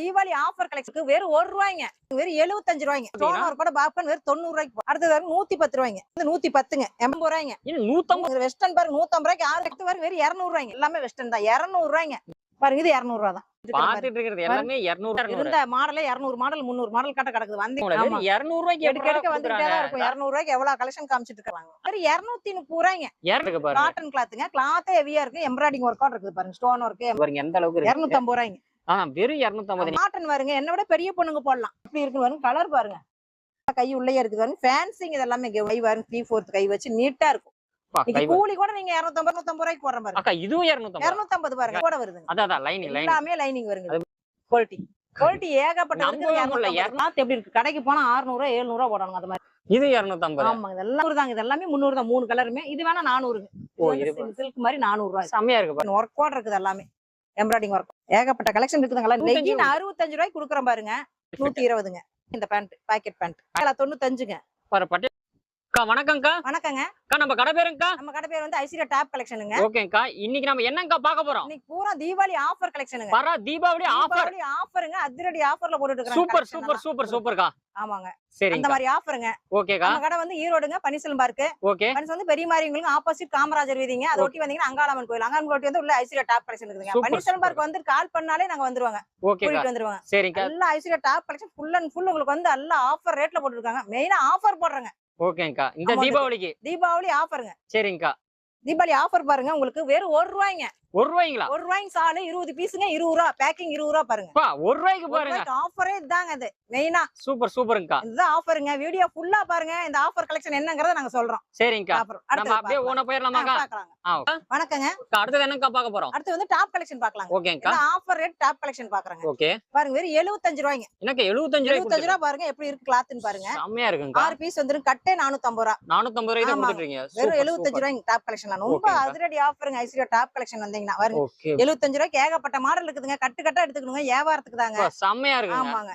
Deepavali offer கலெக்ஷனுக்கு வெறும் ஒரு ரூபாய்ங்க. வெறும் எழுபத்தஞ்சு ரூபாய்ங்க. ஸ்டோன் கூட பாப்கார்ன் வெறும் தொண்ணூறு ரூபாய்க்கு அடுத்தது வரும் நூத்தி பத்து ரூபாய்ங்க. இது நூத்தி பத்துங்க. எண்பது ரூபாய்ங்க. நூத்தம்பது வெஸ்டர்ன் பாருங்க நூத்தம்பது ரூபாய்க்கு ஆறு எடுத்து பாருங்க வெறும் இருநூறு ரூபாய்ங்க. எல்லாமே வெஸ்டர்ன் தான். இருநூறு ரூபாய்ங்க. பாருங்க இது இருநூறு ரூபா தான். பாத்துட்டு இருக்கிறது எல்லாமே இருநூறு இருந்த மாடலே இருநூறு மாடல் முந்நூறு மாடல் கட்ட கிடக்குது. வந்து. இருநூறு ரூபாய்க்கு எடுக்க எடுக்க வந்துட்டே தான் இருக்கும். இருநூறு ரூபாய்க்கு எவ்வளவு கலெக்ஷன் காமிச்சிட்டு இருக்காங்க. வெறும் இருநூத்தி முப்பது ரூபாய்ங்க. காட்டன் கிளாத்துங்க கிளாத்தே ஹெவியா இருக்கு. எம்ப்ராய்டிங் ஒர்க் இருக்குது பாருங்க. ஸ்டோன் ஒர்க் பாருங்க எந்த அளவுக்கு இருநூத்தி ஐம்பது ரூபாய்ங்க. ஆ வெறும் இருநூத்தம்பது காட்டன் பாருங்க. என்ன விட பெரிய பொண்ணுங்க போடலாம். இப்படி இருக்கு பாருங்க? கலர் பாருங்க. கை உள்ளே இருக்குது பாருங்க. ஃபேன்சிங் இதெல்லாமே கை பாருங்க. த்ரீ ஃபோர்த் கை வச்சு நீட்டா இருக்கும். கூலி கூட நீங்க இருநூத்தம்பது நூத்தம்பது ரூபாய்க்கு போடுற பாருங்க அக்கா இதுவும் இருநூத்தம்பது இருநூத்தம்பது பாருங்க. கூட வருதுங்க. அதான் லைனிங் எல்லாமே லைனிங் வருங்க. குவாலிட்டி குவாலிட்டி ஏகப்பட்ட நம்ப இருக்குது முடியல, 250. கிளாத் எப்படி இருக்கு? கடைக்கு போனா 600 700 ரூபா போடணும் அது மாதிரி. இது இருநூத்தம்பது. ஆமாங்க. இதெல்லாம் தாங்க. இது எல்லாமே முந்நூறு தான். மூணு கலருமே இது வேணா நானூறுங்க. சில்க் மாதிரி நானூறு ரூபாய். செம்மையா இருக்கு ஒர்க் கூட இருக்குது எல்லாமே. எம்ப்ராய்டிங் ஒர்க் ஏகப்பட்ட கலெக்ஷன் இருக்குதுங்களா லெகின் அறுபத்தஞ்சு ரூபாய்க்கு கொடுக்குறோம் பாருங்க. நூத்தி இருபதுங்க. இந்த பேண்ட் பாக்கெட் பேண்ட் தொண்ணூத்தஞ்சுங்க. அக்கா வணக்கம்க்கா. வணக்கங்க. அக்கா நம்ம கடை பேருங்கக்கா. நம்ம கடை பேர் வந்து ஐஸ்வர்யா டாப் கலெக்ஷனுங்க இன்னைக்கு நம்ம என்னங்கக்கா பார்க்க போறோம்? இன்னைக்கு பூரா தீபாவளி ஆஃபர் கலெக்ஷனுங்க வர தீபாவளி ஆஃபர் ஆஃபருங்க அதிரடி ஆஃபர்ல போட்டுட்டு இருக்காங்க சூப்பர் சூப்பர். சூப்பர் சூப்பர்க்கா. ஆமாங்க. அந்த மாதிரி ஆஃபருங்க ஓகேக்கா. நம்ம கடை வந்து ஈரோடுங்க ஓகே. பனிசல் வந்து பெரிய மாரியங்களுக்கு ஆப்போசிட் காமராஜர் வீதிங்க. அதை ஒட்டி வந்தீங்கன்னா அங்காளம்மன் கோயில். அங்காளம்மன் கோயில் வந்து உள்ள ஐஸ்வர்யா டாப் கலெக்ஷன் இருக்குதுங்க. பார்க் வந்து கால் பண்ணாலே நாங்க வந்துருவாங்க. கூட்டிட்டு வந்துருவாங்க. எல்லா Aishwarya top collection full and full உங்களுக்கு வந்து எல்லா ஆஃபர் ரேட்ல போட்டுருக்காங்க. மெயினா ஆஃபர் போடுறாங்க. ஓகேங்கக்கா இந்த தீபாவளிக்கு. தீபாவளி ஆஃபருங்க. சரிங்கக்கா தீபாவளி ஆஃபர் பாருங்க உங்களுக்கு வெறும் ஒரு ரூபாய்ங்க. ஒரு ரூபாய்ங்களா? ஒரு ரூபாய்க்கு சாலு இருபது பீஸுங்க இருபது ரூபா. பேக்கிங் இருபது ரூபா பாருங்க. ஒரு ரூபாய்க்கு பாருங்க. ஆஃபரே இதாங்க இது மெயினா சூப்பர் சூப்பர்ங்கக்கா. இதுதான் ஆஃபருங்க வீடியோ ஃபுல்லா பாருங்க. இந்த ஆஃபர் கலெக்ஷன் என்னங்கறத நாங்க சொல்றோம். சரிங்கக்கா. அப்புறம் நம்ம அப்படியே ஓன ஆ வணக்கங்க. அடுத்தது என்னக்கா பார்க்க போறோம்? அடுத்து வந்து டாப் கலெக்ஷன் பாக்கலாங்க ஓகேங்கக்கா. ஆஃபர் ரேட் டாப் கலெக்ஷன் பாக்குறாங்க ஓகே. பாருங்க வெறும் எழுபத்தஞ்சு ரூபாய்ங்க. எனக்கு எழுபத்தஞ்சு எழுபத்தஞ்சு ரூபாய் ரூபா பாருங்க. எப்படி இருக்கு கிளாத்னு பாருங்க. செம்மையா இருக்குங்கக்கா. ஆறு பீஸ் வந்துரும். கட்டே நானூத்தம்பது ரூபா. நானூத்தம்பது ரூபாய் தான் ஆமாங்க. கொடுத்துட்டு இருக்கீங்க வெறும் சூப்பர் எழுபத்தஞ்சு ரூபாய்ங்க டாப் கலெக்ஷன் ரொம்ப. அதிரடி ஆஃபருங்க ஐஸ்வர்யா டாப் கலெக்ஷன் வந்தீங்கன்னா. பாருங்க ஓகே. எழுபத்தஞ்சு ரூபாய்க்கு ஏகப்பட்ட மாடல் இருக்குதுங்க. கட்டு கட்டா எடுத்துக்கணுங்க. வியாபாரத்துக்கு தாங்க. செம்மையா இருக்குங்க ஆமாங்க.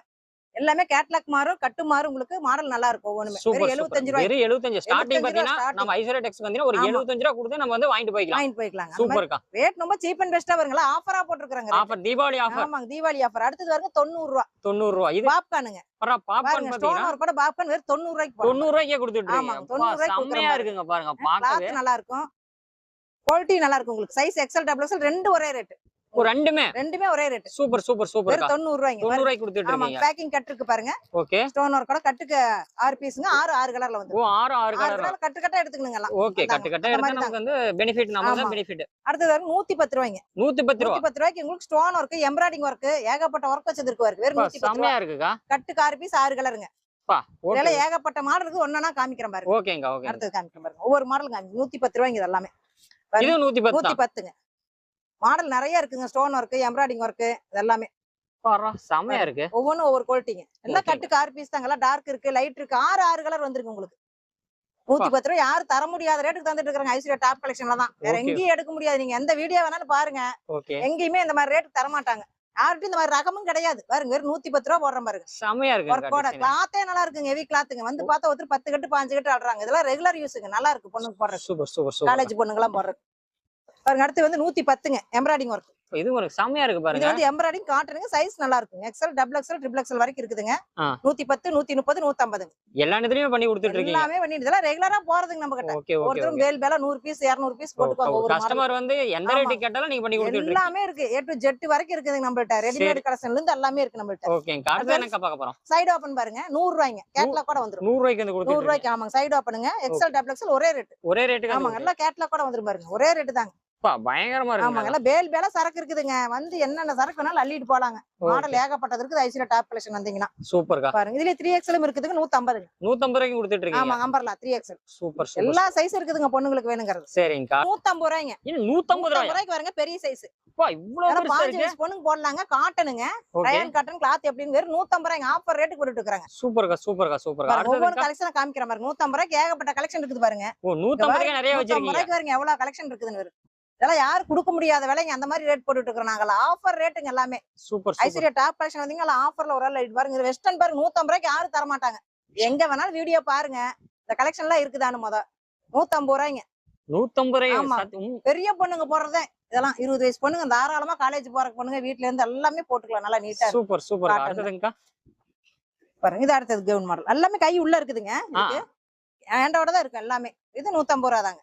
எல்லாமே கேட்லாக் மாறும் கட்டு மாறும். உங்களுக்கு மாடல் நல்லா இருக்கும் ஒண்ணுமே எழுபத்தஞ்சு ரூபாய் எழுபத்தஞ்சு ஸ்டார்டிங் 75 பாத்தீங்கன்னா. நம்ம ஐஸ்வர்யா டெக்ஸ் வந்தீங்கன்னா ஒரு. எழுபத்தஞ்சு ரூபா கொடுத்து நம்ம வந்து வாங்கிட்டு போய்க்கலாம். வாங்கிட்டு போய்க்கலாங்க. சூப்பர்க்கா ரேட் ரொம்ப சீப் அண்ட் பெஸ்டா வருங்களா? ஆஃபரா போட்டுருக்காங்க ஆஃபர் தீபாவளி ஆஃபர் ஆமாங்க தீபாவளி ஆஃபர் அடுத்தது வருங்க தொண்ணூறு ரூபா தொண்ணூறு ரூபா இது பாப்கார்னுங்க பரா பாப்கார்ன் பாத்தீங்கன்னா பாப்கார்ன் வெறும் தொண்ணூறு ரூபாய்க்கு. தொண்ணூறு ரூபாய்க்கே கொடுத்துட்டு செம்மையா இருக்குங்க பாருங்க. பார்க்கவே. கிளாத் நல்லா இருக்கும். குவாலிட்டி நல்லா இருக்கும் உங்களுக்கு. சைஸ் எக்ஸல் டபுள் எக்ஸல் ரெண்டு ஒரே ரேட் ரெண்டுமே? ரெண்டுமே ஒரே ரேட் சூப்பர் சூப்பர் சூப்பர் தொண்ணூறு ரூபாய்ங்க தொண்ணூறு. ரூபாய்க்கு கொடுத்துட்டு ஆமா பேக்கிங் கட் இருக்கு பாருங்க. ஓகே ஸ்டோன் ஒர்க் கூட கட்டுக்கு ஆறு பீஸுங்க ஆறு ஆறு கலர்ல வந்து ஓ ஆறு கலர் கட்டு கட்டா எடுத்துக்கணுங்க எல்லாம். ஓகே அதாங்க. கட்டு கட்ட அந்த எடுத்தா மாதிரி நமக்கு வந்து பெனிஃபிட். பெனிஃபிட் அடுத்தது வந்து நூத்தி பத்து ரூபாய்ங்க. நூத்தி பத்து ரூபா? நூத்தி பத்து ரூபாய்க்கு உங்களுக்கு ஸ்டோன் ஒர்க் எம்ப்ராய்டிங் ஒர்க் ஏகப்பட்ட நூத்தி பத்து ரூபாய் செம்மையா இருக்குக்கா. கட்டுக்கு ஆறு பீஸ் ஆறு கலருங்க ஏகப்பட்ட மாடல் இருக்கு ஒன்னா காமிக்கிறேன் பாருங்க. ஓகேங்க ஓகே அடுத்தது காமிக்கிறேன் பாருங்க. ஒவ்வொரு மாடல் நூத்தி பத்து ரூபாய்ங்க இது எல்லாமே. இது நூத்தி பத்து நூத்தி பத்துங்க. மாடல் நிறைய இருக்குங்க. ஸ்டோன் ஒர்க் எம்ப்ராய்டிங் ஒர்க் இதெல்லாமே. பாரா செம்மையா இருக்கு. ஒவ்வொன்றும் ஒவ்வொரு குவாலிட்டிங்க. எல்லாம். கட்டுக்கு ஆறு பீஸ் தாங்க டார்க் இருக்கு லைட் இருக்கு. ஆறு ஆறு கலர் வந்திருக்கு உங்களுக்கு. நூத்தி பத்து ரூபாய். யாரும் தர முடியாத ரேட்டுக்கு தந்துட்டு இருக்காங்க. ஐஸ்வர்யா டாப் கலெக்ஷன்ல தான் வேற. எங்கேயும் எடுக்க முடியாது. நீங்க எந்த வீடியோ வேணாலும் பாருங்க. எங்கேயுமே இந்த மாதிரி ரேட்டுக்கு தர மாட்டாங்க யார்கிட்டயும் இந்த மாதிரி ரகமும் கிடையாது. பாருங்க வெறும் நூத்தி பத்து ரூபா போடுற பாருங்க ஒர்க்கோட இருக்கு கிளாத்தே நல்லா இருக்குங்க ஹெவி கிளாத்துங்க வந்து பார்த்தா ஒருத்தர் பத்து கட்டு பாஞ்சு கட்டு ஆடுறாங்க. இதெல்லாம் ரெகுலர் யூஸுங்க நல்லா இருக்கு பொண்ணுக்கு போடுறது சூப்பர் சூப்பர் சூப்பர். காலேஜ் பொண்ணுங்கலாம் போடுறது பாருங்க அடுத்து வந்து நூத்தி பத்துங்க எம்ப்ராய்டிங் ஒர்க் இது ஒரு செம்மையா இருக்கு இது பாருங்க. வந்து எம்ப்ராய்டிங் காட்டனுங்க சைஸ் நல்லா இருக்கும் XL double XL triple XL வரைக்கும் இருக்குதுங்க. நூத்தி பத்து நூத்தி முப்பது நூத்தம்பதுங்க. எல்லா இடத்துலயுமே பண்ணி கொடுத்துட்டு இருக்கீங்க. எல்லாமே பண்ணிட்டு இதெல்லாம் ரெகுலரா போறதுங்க நம்ம கிட்ட ஒருத்தரும் வேல் பேல நூறு பீஸ் இருநூறு பீஸ் ஒவ்வொரு model. கஸ்டமர் வந்து எந்த. ரேட்டு கேட்டாலும் நீங்க பண்ணி கொடுத்துட்டு இருக்கீங்க. எல்லாமே இருக்கு. ஏ டு ஜெட் வரைக்கும் இருக்குதுங்க நம்மள்ட்ட. ரெடிமேட் கலெக்ஷன்ல இருந்து எல்லாமே இருக்கு நம்மள்ட்ட. ஓகேங்க. அடுத்து என்னக்கா பார்க்க போறோம்? சைடு ஓபன் பாருங்க. நூறு ரூபாய்ங்க. கேட்லாக் கூட வந்துரும். நூறு ரூபாய்க்கு வந்து நூறு கொடுத்துட்டு ரூபாய்க்கு ஆமாங்க. சைடு ஓப்பனுங்க எக்ஸல் டபுள் எக்ஸல் ஒரே ரேட் ஒரே ரேட்டுக்கு ஆமாங்க. எல்லாம் கேட்லாக் கூட வந்துரும் பாருங்க. ஒரே ரேட் தாங்க. அப்பா, பயங்கரமா ஆமாங்க. இருக்கு எல்லாம் பேல் பேல சரக்கு இருக்குதுங்க. வந்து என்னென்ன சரக்கு வேணாலும் அள்ளிட்டு போலாங்க. மாடல் ஏகப்பட்டது இருக்குது ஐசில டாப் கலெக்ஷன் வந்தீங்கன்னா. சூப்பர்க்கா. பாருங்க. இதுல த்ரீ எக்ஸலும் இருக்குதுங்க நூத்தி ஐம்பதுங்க நூத்தம்பது ரூபாய்க்கு கொடுத்துட்டு இருக்கீங்க ஆமா அம்பர்லா த்ரீ எக்ஸல் சூப்பர் எல்லா சைஸ் இருக்குதுங்க பொண்ணுங்களுக்கு வேணுங்கிறது. சரிங்கக்கா நூத்தம்பது ரூபாய்ங்க நூத்தம்பது நூத்தம்பது ரூபாய் ரூபாய்க்கு வருங்க பெரிய சைஸ் பொண்ணுங்க போடலாங்க. காட்டனுங்க. ரயான் காட்டன் கிளாத் எப்படின்னு நூத்தம்பது ரூபாய்ங்க ஆஃபர் ரேட்டு போட்டுட்டு இருக்காங்க சூப்பர்க்கா சூப்பர்க்கா. சூப்பர்க்கா ஒவ்வொரு கலெக்ஷன் காமிக்கிற மாதிரி. நூத்தம்பது ரூபாய்க்கு ஏகப்பட்ட கலெக்ஷன் இருக்குது பாருங்க. நூத்தம்பது ரூபாய்க்கு நிறைய நூத்தம்பது வச்சிருக்கீங்க. எவ்வளவு கலெக்ஷன் இருக்குதுன்னு இதெல்லாம் யாரும் கொடுக்க முடியாத விலைங்க. அந்த மாதிரி ரேட் போட்டுட்டு இருக்கிறோம் நாங்கள் ஆஃபர் ரேட்டுங்க எல்லாமே. சூப்பர் ஐஸ்வர்யா டாப் கலெக்ஷன் வந்தீங்க ஆஃபர்ல ஒரு ஆள் பாருங்க வெஸ்டர்ன் பாருங்க நூத்தம்பது ரூபாய்க்கு யாரும் தர மாட்டாங்க. எங்க வேணாலும் வீடியோ பாருங்க. இந்த கலெக்ஷன் எல்லாம் இருக்குதான்னு முத. நூத்தம்பது ரூபாய்ங்க. நூத்தம்பது ரூபாய் ஆமா. பெரிய பொண்ணுங்க போடுறதே. இதெல்லாம் இருபது வயசு பொண்ணுங்க தாராளமா காலேஜ் போற பொண்ணுங்க வீட்ல இருந்து எல்லாமே போட்டுக்கலாம். நல்லா நீட்டா இருக்கும். சூப்பர் சூப்பர் பாருங்க இது அடுத்தது கவுன் மாடல் எல்லாமே கை உள்ள இருக்குதுங்க. ஹேண்டோட தான் இருக்கு எல்லாமே. இது நூத்தம்பது ரூபா தாங்க.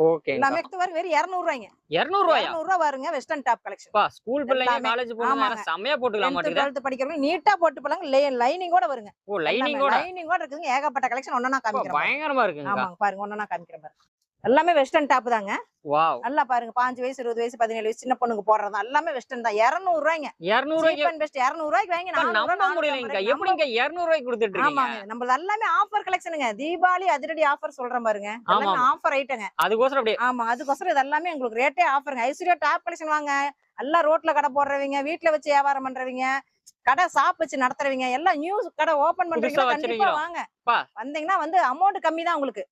ஓகே எல்லாமே வெறும் இருநூறு ரூபாய்ங்க இருநூறு ரூபாயா இருநூறு ரூபா வருங்க வெஸ்டர்ன் டாப் கலெக்ஷன் பா ஸ்கூல் பிள்ளைங்க. காலேஜ் போனாங்க ஆமாங்க. செம்மையா போட்டுக்கலாம் படிக்கிறவங்க நீட்டா போட்டு போலாங்க லைனிங் கூட வருங்க. ஓ லைனிங் கூட லைனிங் கூட இருக்குதுங்க ஏகப்பட்ட கலெக்ஷன் பா, காமிக்கிறேன். பயங்கரமா இருக்குங்கக்கா ஆமாங்க பாருங்க ஒன்னா காமிக்கிறேன் பாருங்க. எல்லாமே வெஸ்டர்ன் டாப் தாங்க. நல்லா பாருங்க. பாஞ்சு வயசு இருபது வயசு பதினேழு வயசு சின்ன பொண்ணுக்கு போடுறது எல்லாமே வெஸ்டர்ன் தான். இருநூறு ரூபாய்ங்க இருநூறு ரூபாய்க்கு வாங்கி எப்படிங்க இருநூறு ரூபாய்க்கு கொடுத்துட்டு ஆமாங்க. நம்மளது எல்லாமே ஆஃபர் கலெக்ஷனுங்க தீபாவளி அதிரடி ஆஃபர் சொல்றேன் பாருங்க. ஆஃபர் ஐட்டங்க அதுக்கோசரம் அப்படியே ஆமா அதுக்கோசரம் இது எல்லாமே உங்களுக்கு ரேட்டே ஆஃபருங்க ஐஸ்வர்யா டாப் கலெக்ஷன் வாங்க. எல்லாம் ரோட்ல கடை போடுறவங்க வீட்ல வச்சு வியாபாரம் பண்றவங்க கடை ஷாப் வச்சு நடத்துறவங்க எல்லாம் நியூ கடை ஓபன் பண்றீங்க கண்டிப்பா? வாங்க. வந்தீங்கன்னா வந்து அமௌண்ட் கம்மி தான் உங்களுக்கு.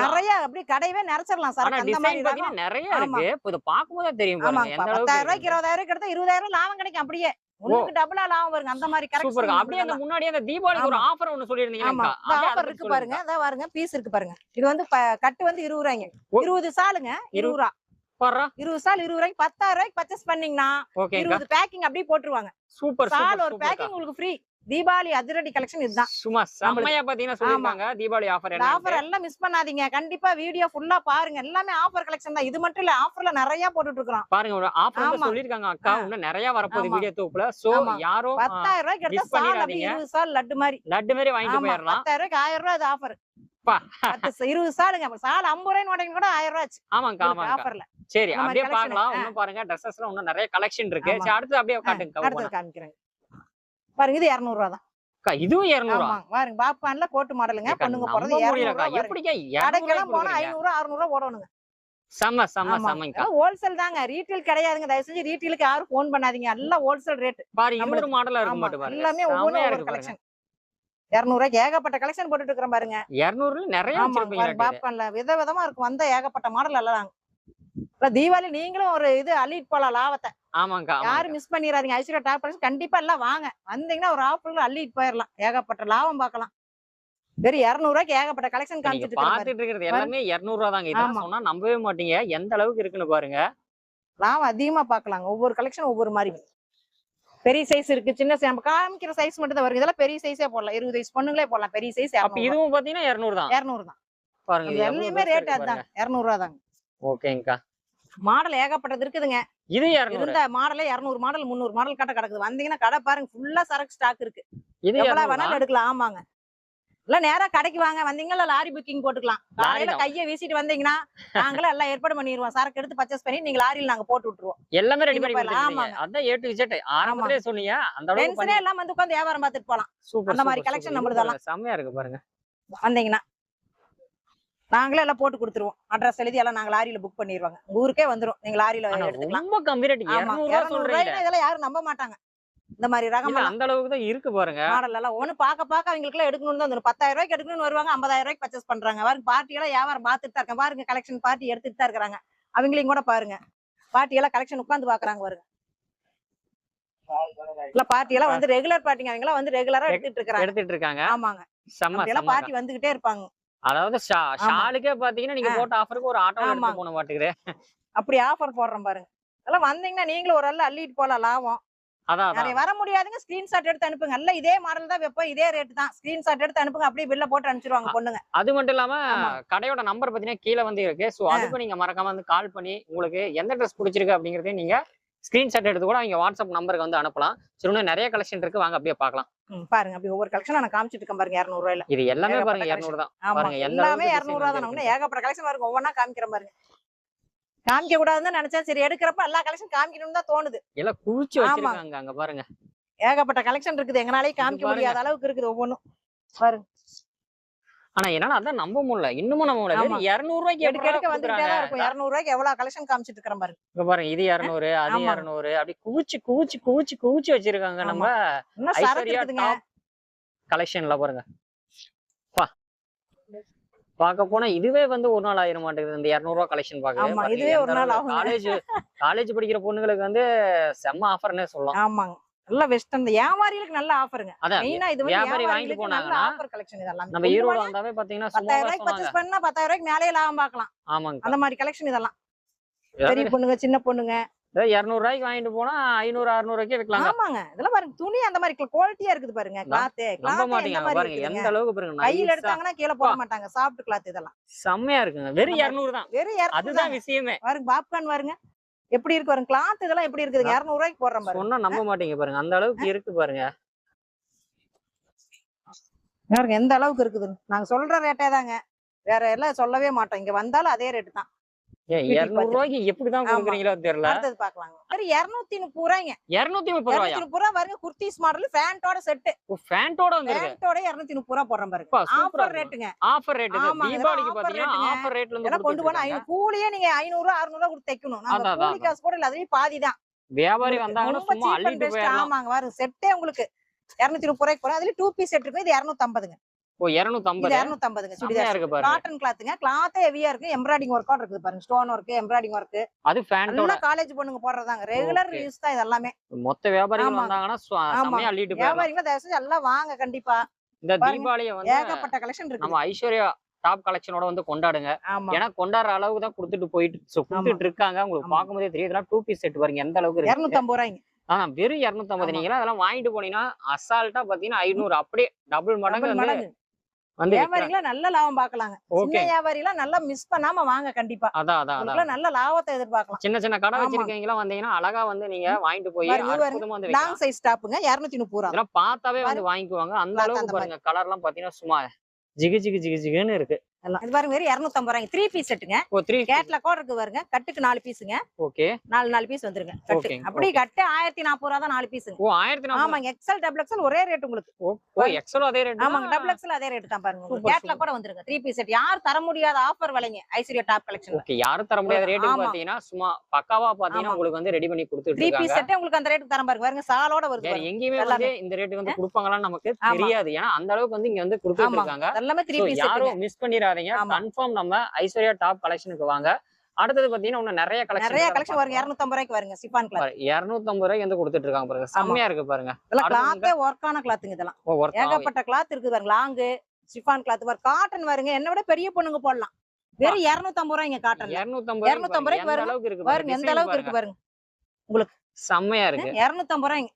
நிறைய அப்படி கடையவே நிறைச்சிடலாம் சார். அந்த மாதிரி நிறைய. இருக்கு. இப்போ இதை பார்க்கும்போது தெரியும் பத்தாயிரம் ரூபாய்க்கு இருபதாயிரம் ரூபாய்க்கு எடுத்தா இருபதாயிரம் லாபம் கிடைக்கும் அப்படியே. ஒண்ணுக்கு டபுளா லாபம் வருங்க. அந்த மாதிரி கரெக்ட் அப்படியே அந்த முன்னாடியே அந்த தீபாவளிக்கு ஒரு ஆஃபர் ஆமா. சொல்லிருந்தீங்க ஆஃபர் இருக்கு பாருங்க. அதான் பாருங்க பீஸ் இருக்கு பாருங்க. இது வந்து கட்டு வந்து இருபது ரூபாய்ங்க. இருபது சாலுங்க இருபது ரூபா. இருபது சால் இருபது ரூபாய்க்கு பத்தாயிரம் ரூபாய்க்கு பர்ச்சேஸ் பண்ணீங்கன்னா இருபது பேக்கிங் அப்படியே போட்டுருவாங்க. சூப்பர் சால் ஒரு பேக்கிங் உங்களுக்கு ஃப்ரீ தீபாவளி அதிரடி கலெக்ஷன் இதுதான். சும்மா செம்மையா பாத்தீங்கன்னா சொல்லிருக்காங்க தீபாவளி ஆஃபர் ஆஃபர் எல்லாம் மிஸ் பண்ணாதீங்க. கண்டிப்பா வீடியோ ஃபுல்லா பாருங்க. எல்லாமே ஆஃபர் கலெக்ஷன் தான். இது மட்டும் இல்ல ஆஃபர்ல நிறைய போட்டுட்டு இருக்கோம் பாருங்க ஆஃபர். சொல்லிருக்காங்க அக்கா. இன்னும் நிறைய வரப்போகுது. வீடியோ தூக்குல. சோ. யாரும் ஆ, பத்தாயிரம் எடுத்தா miss சால் அப்படி. இருபது சால் லட்டு மாதிரி. லட்டு மாதிரி வாங்கிட்டு போயிடலாம். பத்தாயிரம் ரூபாய்க்கு ஆயிரம் ரூபாய் அது ஆஃபர் இருபது சாலுங்க. சால் ஐம்பது ரூபாய் வாடகை கூட ஆயிரம் ரூபாய் ஆமாங்கக்கா ஆமாங்கக்கா ஆஃபர்ல சரி அப்படியே ஆ. இன்னும் பாருங்க ட்ரெஸ்ஸஸ்ல இன்னும் நிறைய கலெக்ஷன் இருக்கு. சரி அடுத்து அப்படியே காட்டுங்க காமிக்கிறேன். பாருங்க இது இருநூறு ரூபா தான் இதுவும் இருநூறுவா? பாருங்க பாப்கார்ன்ல கோட்டு மாடலுங்க. பொண்ணுங்க போறது கடைக்கெல்லாம் போனா ஐநூறு அறுநூறு ரூபா ஓடணுங்க. செம்ம செம்ம செம்மங்கக்கா. ஹோல்சேல் தாங்க. ரீட்டைல் கிடையாதுங்க. தயவு செஞ்சு ரீட்டைலுக்கு யாரும் போன் பண்ணாதீங்க. எல்லாம் ஹோல்சேல் ரேட் பாரு நம்மளுக்கு- மாடலா இருக்க ஆமா. மாட்டு பாருங்க. எல்லாமே ஒவ்வொரு கலெக்ஷன் ஏகப்பட்ட கலெக்ஷன் போட்டுட்டு இருக்கிறேன் பாருங்க. இருநூறுல நிறைய ஆமா. வச்சிருப்பீங்க பாப்கார்ன்ல வித விதமா இருக்கும். வந்த ஏகப்பட்ட மாடல் எல்லாம். தீபாவளி நீங்களும் ஒரு இது அள்ளிட்டு போலாம் லாபத்தை. ஆமாங்கக்கா. யாரும் மிஸ் பண்ணிடாதீங்க ஐஸ்வர்யா டாப் கண்டிப்பா எல்லாம் வாங்க. வந்தீங்கன்னா ஒரு ஆஃபர்ல அள்ளிட்டு போயிடலாம் ஏகப்பட்ட லாபம் பார்க்கலாம். வெறும் இருநூறு ரூபாய்க்கு ஏகப்பட்ட கலெக்ஷன் காமிச்சிட்டு. பாத்துட்டு இருக்கிறது எல்லாமே இருநூறு ரூபா தாங்க. ஆமா. சொன்னா நம்பவே மாட்டீங்க. எந்த அளவுக்கு இருக்குன்னு பாருங்க. லாபம் அதிகமா பார்க்கலாங்க. ஒவ்வொரு கலெக்ஷன் ஒவ்வொரு மாதிரி. பெரிய சைஸ் இருக்கு சின்ன size, நம்ம காமிக்கிற சைஸ் மட்டும் தான் வருது இதெல்லாம் பெரிய சைஸே போடலாம். இருபது வயசு பொண்ணுங்களே போடலாம். பெரிய சைஸ் இதுவும் பாத்தீங்கன்னா இருநூறு தான். இருநூறு தான். பாருங்க எல்லாமே ரேட் அதுதான் பாருங்க. இருநூறு ரூபா தாங்க. ஓகேங்கக்கா மாடல் ஏகப்பட்டது இருக்குதுங்க. இது இருந்த மாடலே இருநூறு மாடல் முந்நூறு மாடல் கட்ட கிடக்குது. வந்தீங்கன்னா கடை பாருங்க ஃபுல்லா சரக்கு ஸ்டாக் இருக்கு. இது எவ்வளவு வேணாலும் எடுக்கலாம் ஆமாங்க. இல்ல நேரா கடைக்கு வாங்க வந்தீங்கன்னா லாரி புக்கிங் போட்டுக்கலாம். காலையில. கையை வீசிட்டு வந்தீங்கன்னா நாங்களே எல்லாம் ஏற்பாடு பண்ணிடுவோம் சரக்கு எடுத்து பர்ச்சேஸ் பண்ணி நீங்க லாரியில நாங்க போட்டு விட்டுருவோம். எல்லாமே ரெடி பண்ணி. கொடுத்துருக்கீங்க அதான் ஏ டு இசட் ஆரம்பத்திலே சொன்னீங்க அந்த அளவுக்கு எல்லாம் வந்து உட்காந்து வியாபாரம் பார்த்துட்டு போலாம். அந்த மாதிரி சூப்பர். நம்மளுதெல்லாம். செம்மையா இருக்கு பாருங்க. வந்தீங்கன்னா. நாங்களே எல்லாம் போட்டு கொடுத்துருவோம். அட்ரஸ் எழுதி எல்லாம் நாங்க லாரியில புக் பண்ணிடுவாங்க உங்க ஊருக்கே வந்துரும். நீங்க லாரியில ரொம்ப கம்மி ரேட் இதெல்லாம் யாரும் நம்ப மாட்டாங்க. இந்த மாதிரி ரகம் அந்த அளவுக்கு தான் இருக்கு பாருங்க. மாடல் எல்லாம். ஒண்ணு பாக்க பாக்க அவங்களுக்கு எல்லாம் எடுக்கணும்னு தான். பத்தாயிரம் ரூபாய்க்கு எடுக்கணும்னு வருவாங்க. ஐம்பதாயிரம் ரூபாய்க்கு பர்ச்சேஸ் பண்றாங்க. பாருங்க பார்ட்டி எல்லாம் வியாபாரம் பார்த்துட்டு தான் இருக்காங்க. பாருங்க கலெக்ஷன் பார்ட்டி எடுத்துட்டு தான் இருக்காங்க அவங்களையும் கூட பாருங்க. பார்ட்டி எல்லாம் கலெக்ஷன் உட்கார்ந்து பாக்குறாங்க பாருங்க. இல்ல பார்ட்டி எல்லாம் வந்து ரெகுலர் பார்ட்டிங்க அவங்க எல்லாம் வந்து ரெகுலரா எடுத்துட்டு இருக்காங்க எடுத்துட்டு இருக்காங்க. ஆமாங்க. செம்ம எல்லாம் பார்ட்டி வந்துகிட்டே இருப்பாங்க. அதாவது. ஷாலுக்கே பாத்தீங்கன்னா நீங்க. போட்ட ஆஃபருக்கு ஒரு ஆட்டோ. எடுத்து போன மாட்டேங்குது அப்படி ஆஃபர் போடுறோம் பாருங்க அதெல்லாம் வந்தீங்கன்னா நீங்களும் ஒரு ஆள் அள்ளிட்டு போலாம் லாபம். அதான் வர முடியாதுங்க ஸ்கிரீன்ஷாட் எடுத்து அனுப்புங்க. எல்லாம் இதே மாடல் தான் வைப்போம் இதே ரேட் தான். ஸ்கிரீன்ஷாட் எடுத்து அனுப்புங்க அப்படியே பில்ல போட்டு அனுப்பிச்சிருவாங்க பொண்ணுங்க. அது மட்டும் இல்லாம. கடையோட நம்பர் பாத்தீங்கன்னா கீழே வந்து இருக்கு. சோ அதுக்கும் நீங்க மறக்காம வந்து கால் பண்ணி உங்களுக்கு எந்த ட்ரெஸ் பிடிச்சிருக்கு அப்படிங்கறதையும் நீங்க ஸ்கிரீன்ஷாட் எடுத்து கூட அவங்க வாட்ஸ்அப் நம்பருக்கு வந்து அனுப்பலாம். சரி இன்னும் நிறைய கலெக்ஷன் இருக்கு. வாங்க அப்படியே பார்க்கலாம். ம், பாருங்க. அப்படி ஒவ்வொரு கலெக்ஷன் நான் காமிச்சிட்டு இருக்கேன் பாருங்க. இரநூறு ரூபாயில இது எல்லாமே பாருங்க. இருநூறு தான். பாருங்க, எல்லாமே அளவுக்கு இரநூறு ரூபா design தான். ஏகப்பட்ட கலெக்ஷன் பாருங்க ஒவ்வொன்றா காமிக்கிற பாருங்க. காமிக்க கூடாதுன்னு நினைச்சேன். சரி எடுக்கிறப்ப எல்லா கலெக்ஷன் காமிக்கணும்னு தான் தோணுது. எல்லாம் குவிச்சு ஆமா. வச்சிருக்காங்க அங்க பாருங்க. ஏகப்பட்ட கலெக்ஷன் இருக்குது. எங்கனாலே காமிக்க. முடியாத அளவுக்கு இருக்குது ஒவ்வொன்றும் பாருங்க. ஆனா என்னால அதான் நம்ப முடியல. இன்னமும் நம்ப முடியல. இருநூறு ரூபாய்க்கு எடுக்க எடுக்க கொடுக்குறாங்க? இரநூறு ரூபாய்க்கு எவ்வளவு கலெக்ஷன் காமிச்சிட்டு பாருங்க இங்க பாருங்க இது இருநூறு அது. இருநூறு அப்படி குவிச்சு குவிச்சு குவிச்சு குவிச்சு வச்சிருக்காங்க. நம்ம கலெக்ஷன்ல பாருங்க. பா பார்க்க போனா இதுவே வந்து ஒரு நாள் ஆயிர மாட்டேங்குது இந்த இருநூறு ரூபா கலெக்ஷன் ஆமா, இதுவே ஒரு நாள் ஆகுங்க. காலேஜ் காலேஜ் படிக்கிற பொண்ணுங்களுக்கு வந்து செம்ம ஆஃபர்னே சொல்லலாம். ஆமாங்க. நல்ல வெஸ்டர்ன் வியாபாரிகளுக்கு நல்ல ஆஃபருங்க மெயினா இது வந்து வாங்கிட்டு வியாபாரிகளுக்கு நல்ல ஆஃபர் கலெக்ஷன் இதெல்லாம். நம்ம ஈரோடு வந்தாவே பாத்தீங்கன்னா பத்தாயிரம் சும்மா ரூபாய்க்கு சொன்னாங்க பர்ச்சேஸ் பண்ணா பத்தாயிரம் ரூபாய்க்கு மேலேயே லாபம் பார்க்கலாம். ஆமாங்க அந்த மாதிரி கலெக்ஷன் இதெல்லாம். பெரிய பொண்ணுங்க சின்ன பொண்ணுங்க. இருநூறு ரூபாய்க்கு வாங்கிட்டு போனா ஐநூறு அறுநூறு ரூபாய்க்கு விற்கலாங்க ஆமாங்க. இதெல்லாம் பாருங்க துணி அந்த மாதிரி குவாலிட்டியா இருக்குது பாருங்க. கிளாத் கிளாத் மாட்டீங்க. பாருங்க எந்த அளவுக்கு பாருங்க கையில எடுத்தாங்கன்னா கீழே போட மாட்டாங்க சாஃப்ட் கிளாத் இதெல்லாம். செம்மையா இருக்குங்க. வெறும் இருநூறு தான். வெறும் அதுதான் விஷயமே. பாருங்க பாப்கார்ன் பாருங்க. எப்படி இருக்கு பாருங்க கிளாத் இதெல்லாம் எப்படி இருக்குதுங்க இருநூறு ரூபாய்க்கு போடுறோம் பாருங்க சொன்னா நம்ப மாட்டீங்க பாருங்க அந்த அளவுக்கு இருக்கு பாருங்க. பாருங்க எந்த அளவுக்கு இருக்குதுன்னு. நாங்க சொல்ற ரேட்டே தாங்க வேற எல்லாம் சொல்லவே மாட்டோம். இங்க வந்தாலும் அதே ரேட்டு தான். இருநூறு ரூபாய்க்கு எப்படிதான் ஆமா. கொடுக்குறீங்களோ தெரியல. அடுத்தது பாக்கலாங்க. வெறும் இருநூத்தி முப்பது ரூபாய்ங்க இருநூத்தி முப்பது ரூபாயா? முப்பது ரூபா பாருங்க குர்த்திஸ் மாடல் ஃபேண்டோட செட்டு. ஃபேண்டோட இருநூத்தி முப்பது ரூபா போடுறோம் பாருங்க ஆஃபர். ரேட்டுங்க ஆஃபர் ரேட் தீபாவளிக்கு பாத்தீங்கன்னா ஆஃபர் ரேட்ல இருந்து கொண்டு போனா கூலியே நீங்க ஐநூறு அறுநூறு ரூபா கொடுத்து தைக்கணும். கூலி காசு கூட இல்ல அதுலயும் பாதி தான். வியாபாரி வந்தாங்கன்னா சும்மா அள்ளிட்டு. போயிடலாம். ஆமாங்க பாருங்க செட்டே உங்களுக்கு. இருநூத்தி முப்பது ரூபாய்க்கு போறோம் அதுல டூ பீஸ் செட் இது இருநூத்தி ஐம்பதுங்க ஓ இருநூத்தி இது ஐம்பது இருநூத்தி ஐம்பதுங்க செம்மையா சுடிதார். இருக்கு பாருங்க. காட்டன் கிளாத்துங்க கிளாத்தே ஹெவியா இருக்கு எம்ப்ராய்டிங் ஒர்க் இருக்குது பாருங்க ஸ்டோன் ஒர்க் எம்ப்ராய்டிங் ஒர்க் அது ஃபேண்டோட காலேஜ் பொண்ணுங்க போடுறதாங்க ரெகுலர். யூஸ் தான் இது எல்லாமே. மொத்த வியாபாரிகள். வந்தாங்கன்னா சு- ஆமா. செம்மையா அள்ளிட்டு போயிடலாம். வியாபாரிங்களா தயவு செஞ்சு எல்லாம் வாங்க கண்டிப்பா. இந்த. தீபாவளியை வந்து ஏகப்பட்ட கலெக்ஷன் இருக்கு நம்ம ஐஸ்வர்யா டாப் கலெக்ஷனோட வந்து கொண்டாடுங்க. ஏன்னா கொண்டாடுற அளவுக்கு தான் கொடுத்துட்டு போயிட்டு கொடுத்துட்டு இருக்காங்க. உங்களுக்கு. பார்க்கும்போதே தெரியுது. இதெல்லாம் டூ பீஸ் செட் பாருங்க எந்த அளவுக்கு இருக்கு. இருநூத்தி ஐம்பது ரூபாய்ங்க. ஆனா வெறும் இருநூத்தி ஐம்பது ஆமா. நீங்களா அதெல்லாம் வாங்கிட்டு போனீங்கன்னா அசால்ட்டா பாத்தீங்கன்னா ஐநூறு. அப்படியே டபுள் மடங்கு. வியாபாரிங்களா நல்ல லாபம் பார்க்கலாங்க சின்ன ஓகே. வியாபாரிலாம் நல்லா மிஸ் பண்ணாம வாங்க கண்டிப்பா. அதான் அதான் நல்ல லாபத்தை எதிர்பார்க்கலாம். சின்ன சின்ன கடை. வச்சிருக்கீங்களா வந்தீங்கன்னா அழகா வந்து நீங்க வாங்கிட்டு போய் லாங் சைஸ் டாப்புங்க இருநூத்தி முப்பது ரூபா. பார்த்தாவே வந்து வாங்கிக்குவாங்க. அந்த அளவுக்கு பாருங்க கலர் எல்லாம் பாத்தீங்கன்னா சும்மா ஜிகு ஜிகு ஜிகு ஜிகுன்னு இருக்கு. எல்லாம் இது பாருங்க வெறும் இருநூத்தி ஐம்பது ரூபாய்ங்க. த்ரீ பீஸ் செட்டுங்க. கேட்ல கூட இருக்கு பாருங்க. கட்டுக்கு நாலு பீஸுங்க ஓகே. நாலு நாலு பீஸ் வந்துருங்க. கட்டு அப்படி கட்டு ஆயிரத்தி நாற்பது ரூபா தான் நாலு பீஸுங்க ஓ ஆயிரத்தி ஆமாங்க எக்ஸல் டபுள் எக்ஸல் ஒரே ரேட் உங்களுக்கு. ஓ எக்ஸலோ அதே ரேட் ஆமாங்க டபுள் எக்ஸல் அதே ரேட் தான் பாருங்க கேட்ல. கூட வந்துருங்க. த்ரீ பீஸ் செட் யார் தர முடியாத ஆஃபர் விலைங்க. ஐஸ்வர்யா டாப் கலெக்ஷன் ஓகே யாரும் தர முடியாத ஆமா. பாத்தீங்கன்னா சும்மா பக்காவா பாத்தீங்கன்னா. உங்களுக்கு வந்து ரெடி பண்ணி கொடுத்துட்டு த்ரீ பீஸ் செட்டே உங்களுக்கு அந்த ரேட்டுக்கு தரம் பாருங்க. பாருங்க சாலோட வருது. எங்கேயுமே. வந்து இந்த ரேட்டுக்கு வந்து கொடுப்பாங்களான்னு நமக்கு. தெரியாது. ஏன்னா அந்த அளவுக்கு வந்து இங்க வந்து. இருக்காங்க. எல்லாமே த்ரீ பீஸ் யாரும் மிஸ் பண்ணிடாதீங்க. ஆமா. கன்ஃபார்ம் நம்ம ஐஸ்வர்யா டாப் கலெக்ஷனுக்கு வாங்க. அடுத்தது பாத்தீங்கன்னா இன்னும் நிறைய கலெக்ஷன் நிறைய கலெக்ஷன் வருங்க இருநூத்தி ரூபாய்க்கு வருங்க சிப்பான் கிளாத் இருநூத்தி ஐம்பது ரூபாய்க்கு வந்து கொடுத்துட்டு இருக்காங்க பாருங்க செம்மையா இருக்கு பாருங்க. இதெல்லாம் கிளாத்தே ஒர்க்கான கிளாத்துங்க இதெல்லாம். ஏகப்பட்ட கிளாத் இருக்குது பாருங்க. லாங்கு சிஃபான் கிளாத் பாருங்க காட்டன் வருங்க என்ன விட பெரிய பொண்ணுங்க போடலாம். வெறும் இருநூத்தி ஐம்பது ரூபாய்ங்க காட்டன் 250 250 ரூபாய்க்கு. எந்த வருங்க. அளவுக்கு இருக்கு பாருங்க? எந்த அளவுக்கு இருக்கு பாருங்க. செம்மையா இருக்கு. இருநூத்தி ஐம்பது ரூபாய்ங்க.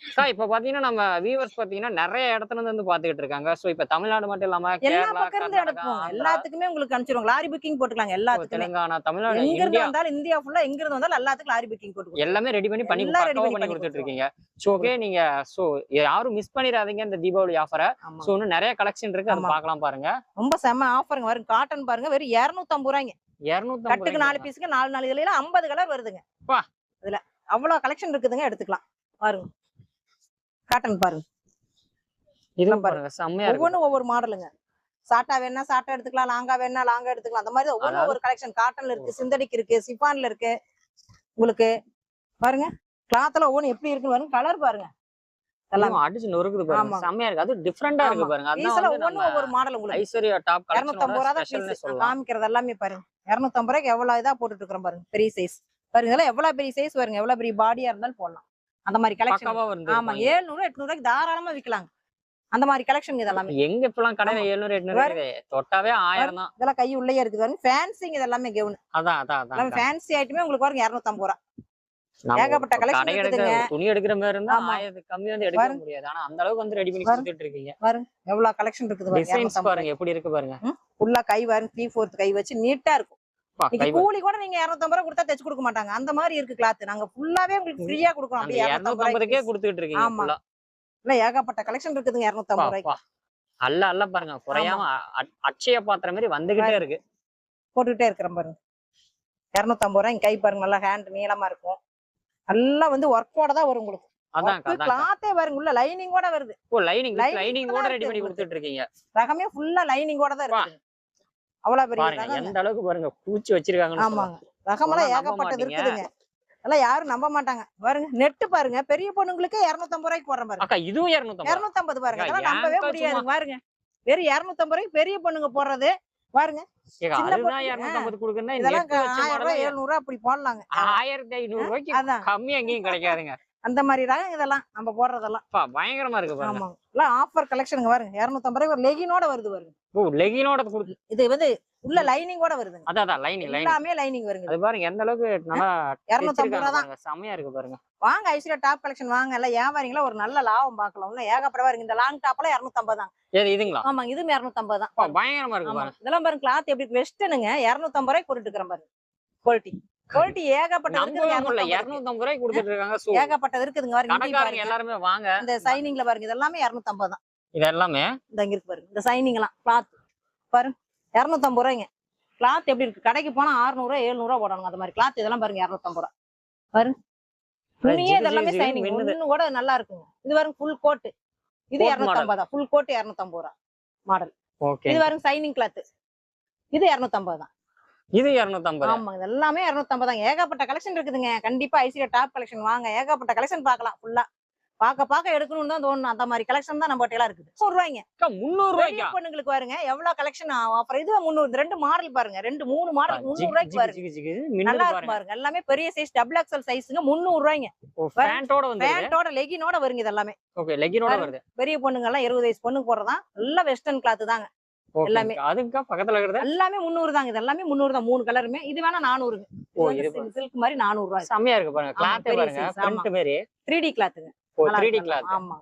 அக்கா, இப்ப பாத்தீங்கன்னா நம்ம வியூவர்ஸ் பாத்தீங்கன்னா நிறைய இடத்துல இருந்து வந்து பாத்துக்கிட்டு இருக்காங்க. சோ இப்ப தமிழ்நாடு மட்டும் இல்லாம எல்லா கேரளா பக்கம் இருந்து எடுப்போம். எல்லாத்துக்குமே உங்களுக்கு அனுப்பிச்சிருவோம். லாரி புக்கிங் போட்டுக்கலாங்க எல்லாத்துக்குமே. தெலுங்கானா தமிழ்நாடு எங்க இருந்து வந்தாலும் இந்தியா ஃபுல்லா எங்க இருந்து வந்தாலும் எல்லாத்துக்கும் லாரி புக்கிங் போட்டு எல்லாமே ரெடி பண்ணி பண்ணி பக்காவா பண்ணி கொடுத்துட்டு இருக்கீங்க. சோ ஓகே நீங்க சோ யாரும் மிஸ் பண்ணிடாதீங்க இந்த தீபாவளி ஆஃபரை. சோ இன்னும் நிறைய கலெக்ஷன் இருக்கு. அது ஆமா. பார்க்கலாம் பாருங்க. ரொம்ப செம்ம ஆஃபருங்க வரும் காட்டன் பாருங்க. வெறும் இருநூத்தி ஐம்பது ரூபாய்ங்க. இருநூத்தி கட்டுக்கு நாலு பீஸுக்கு நாலு நாலு இதுல ஐம்பது கலர் வருதுங்க. இதுல அவ்வளவு கலெக்ஷன் இருக்குதுங்க. எடுத்துக்கலாம். பாருங்க. காட்டன் பாருங்க. இதுவும் பாருங்க. பாருங்க செம்மையா ஒவ்வொன்றும் ஒவ்வொரு மாடலுங்க. சாட்டா வேணா சாட்டா எடுத்துக்கலாம் லாங்கா வேணா லாங்கா எடுத்துக்கலாம். அந்த மாதிரி ஒவ்வொரு கலெக்ஷன் காட்டன்ல இருக்கு சிந்தடிக் இருக்கு சிஃபான்ல இருக்கு. உங்களுக்கு பாருங்க கிளாத்ல ஒவ்வொன்று எப்படி இருக்குன்னு பாருங்க கலர் பாருங்க. எல்லாமே அடிச்சு நொறுக்குது பாருங்க இருக்கு. அது டிஃப்ரெண்டா இருக்கு. பாருங்க. அதான் நம்ம ஒவ்வொரு மாடல் உங்களுக்கு. ஐஸ்வர்யா டாப் சொல்லலாம். காமிக்கிறது எல்லாமே பாருங்க. இரநூத்தம்பது ரூபாய்க்கு எவ்வளவு இதா போட்டுட்டு இருக்கிறோம் பாருங்க பெரிய சைஸ் பாருங்க இதெல்லாம் எவ்வளவு பெரிய சைஸ் வருங்க? எவ்வளவு பெரிய பாடியா இருந்தாலும் போடலாம். அந்த மாதிரி கலெக்ஷன் ஆமா ஏழுநூறு எட்நூறு ரூபாய்க்கு தாராளமா விக்கலாங்க. அந்த மாதிரி கலெக்ஷன் இதெல்லாமே. எங்க இப்பெல்லாம் கடையில எழுநூறு எட்நூறு. தொட்டாவே ஆயிரம் தான். இதெல்லாம் கை உள்ளே இருக்குது பாருங்க ஃபேன்சிங் இது எல்லாமே கெவுன் அதான் அதான் அதான் ஃபேன்சி ஐட்டமே உங்களுக்கு பாருங்க இரநூத்தம்பது ரூபா. ஏகப்பட்ட எடுக்கிற இருக்குதுங்க. துணி எடுக்கிற மாதிரி இருந்தா கம்மி வந்து எடுக்க பாருங்க. முடியாது. ஆனா அந்த அளவுக்கு வந்து ரெடி பண்ணி பாருங்க. கொடுத்துட்டு இருக்கீங்க. எவ்வளவு கலெக்ஷன் இருக்குது பாருங்க டிசைன்ஸ் 250 பாருங்க எப்படி இருக்கு பாருங்க. ஃபுல்லா கை பாருங்க த்ரீ ஃபோர்த் கை வச்சு நீட்டா இருக்கும். கூலி கூட நீங்க இரநூத்தம்பது ரூபா கொடுத்தா தைச்சு கொடுக்க மாட்டாங்க. அந்த மாதிரி இருக்கு கிளாத் நாங்க ஃபுல்லாவே உங்களுக்கு ஃப்ரீயா கொடுக்குறோம் அப்படியே கொடுத்துட்டு இருக்கீங்க ஆமா. இல்ல ஏகப்பட்ட கலெக்ஷன் இருக்குதுங்க இரநூத்தம்பது ரூபாய்க்கு. அல்ல அல்ல பாருங்க குறையாம அ- அட்சய பாத்திரம் மாதிரி வந்துகிட்டே இருக்கு. போட்டுக்கிட்டே இருக்கிறேன் பாருங்க. இரநூத்தம்பது ரூபாய் கை பாருங்க நல்லா ஹேண்ட் நீளமா இருக்கும். நல்லா வந்து ஒர்க்கோட தான் வரும் உங்களுக்கு. கிளாத்தே பாருங்க உள்ள லைனிங்கோட வருது. ஓ லைனிங் lining லைனிங் கூட கூட இருக்கு ரெடி பண்ணி. கொடுத்துட்டு இருக்கீங்க. ரகமே ஃபுல்லா லைனிங்கோட தான் இருக்கு அவ்வளவு பெரிய எந்த அளவுக்கு பாருங்க பூச்சி வச்சிருக்காங்கன்னு ஆமாங்க. ரகமெல்லாம் ஏகப்பட்டது. இருக்குதுங்க. அதெல்லாம் யாரும் நம்ப மாட்டாங்க. பாருங்க நெட்டு பாருங்க பெரிய பொண்ணுங்களுக்கு இருநூத்தம்பது ரூபாய்க்கு போடுற பாருங்க. அக்கா இதுவும் இருநூத்தி இருநூத்தம்பது பாருங்க. ஏக்கா, இதெல்லாம் நம்பவே முடியாது பாருங்க. வெறும் இருநூத்தம்பது ரூபாய்க்கு பெரிய பொண்ணுங்க போடுறது பாருங்க. இதெல்லாம் ஆயிரம் ரூபாய் எழுநூறு ரூபாய் அப்படி போடலாங்க. ஆயிரத்தி ஐநூறு ரூபாய்க்கு அதான். கம்மி எங்கேயும் கிடைக்காதுங்க. அந்த மாதிரி ரகம் இதெல்லாம் நம்ம போடுறதெல்லாம். பயங்கரமா இருக்கு ஆமாங்க. எல்லாம் ஆஃபர் கலெக்ஷனுங்க பாருங்க. இரநூத்தம்பது ரூபாய் ஒரு லெகினோட வருது பாருங்க. ஓ லெகினோட இது வந்து உள்ள லைனிங்கோட வருதுங்க. அதான் அதான் லைனிங் எல்லாமே லைனிங் வருங்க அது பாருங்க எந்த அளவுக்கு நல்லா இரநூத்தம்பது ரூபா தான். செமையா இருக்கு பாருங்க. வாங்க ஐஸ்வர்யா டாப் கலெக்ஷன் வாங்க. எல்லாம் வியாபாரிங்களா ஒரு நல்ல லாபம் பார்க்கலாம். உள்ள ஏகப்படவா இருக்கு. இந்த லாங் டாப்ல இரநூத்தம்பது தான். இதுங்களா? ஆமாங்க இதுவும் இரநூத்தம்பது தான். பயங்கரமா இருக்கு ஆமா. இதெல்லாம் பாருங்க கிளாத் எப்படி வெஸ்டனுங்க இரநூத்தம்பது ரூபாய் போட்டுட்டு இருக்கிறேன் பாருங்க. குவாலிட்டி குவாலிட்டி இருக்குதுங்க இருநூத்தம்பது ரூபாய்க்கு கொடுத்துட்டு இருக்காங்க. ஏகப்பட்டது இருக்குதுங்க பாருங்க. எல்லாருமே வாங்க. இந்த சைனிங்ல பாருங்க இதெல்லாமே இரநூத்தம்பது தான். இது எல்லாமே இந்த இருக்கு பாருங்க இந்த சைனிங் எல்லாம் கிளாத் பாருங்க இரநூத்தம்பது ரூபாய்ங்க. கிளாத் எப்படி இருக்கு? கடைக்கு போனா அறுநூறுவா எழுநூறுவா போடணும் அந்த மாதிரி. கிளாத் இதெல்லாம் பாருங்க இரநூத்தம்பது ரூபா. பாருங்க. துணியே இதெல்லாமே சைனிங். ஒண்ணு கூட நல்லா இருக்குங்க. இது பாருங்க ஃபுல் கோட் இது இரநூத்தம்பது ஃபுல் கோட் இரநூத்தம்பது ரூபா மாடல் இது பாருங்க சைனிங் கிளாத் இது இரநூத்தம்பது தான். இது இருநூத்தம்பது. ஆமா இது எல்லாமே இரநூத்தம்பது தான் ஏகப்பட்ட கலெக்ஷன் இருக்குதுங்க. கண்டிப்பா ஐசியா டாப் கலெக்ஷன் வாங்க. ஏகப்பட்ட கலெக்ஷன் பார்க்கலாம் ஃபுல்லா பார்க்க பார்க்க எடுக்கணும்னு தான் தோணும் அந்த மாதிரி கலெக்ஷன் தான் நம்ம எல்லாம் இருக்குது. நூறு ரூபாய்ங்க. முந்நூறு ரூபாய்க்கா? பொண்ணுங்களுக்கு பாருங்க எவ்வளவு கலெக்ஷன் அப்புறம் இது முந்நூறு ரெண்டு மாடல் பாருங்க. ரெண்டு மூணு மாடல் முந்நூறு ரூபாய்க்கு பாருங்க. நல்லா இருக்கு பாருங்க. எல்லாமே பெரிய சைஸ் டபுள் எக்ஸல் சைஸுங்க முந்நூறு ரூபாய்ங்க. பேண்டோட வந்து பேண்டோட லெகினோட வருங்க இது எல்லாமே ஓகே லெகினோட பாருங்க. வருது. பெரிய பொண்ணுங்க எல்லாம் இருபது வயசு பொண்ணுக்கு போடுறதான் நல்ல வெஸ்டர்ன் கிளாத் தாங்க. எல்லாமே. அதுக்கா பக்கத்துல இருக்கிறது? எல்லாமே முந்நூறு தாங்க. இது எல்லாமே முந்நூறு தான். மூணு கலருமே இது வேணா ஓ இது சில்க் மாதிரி நானூறு ரூபாய் செமையா இருக்கு பாருங்க. பெரிய பாருங்க. பிரிண்ட் மாதிரி த்ரீ டி கிளாத்துங்க ஓ நல்லா த்ரீ டி இருக்கு, கிளாத் ஆமா.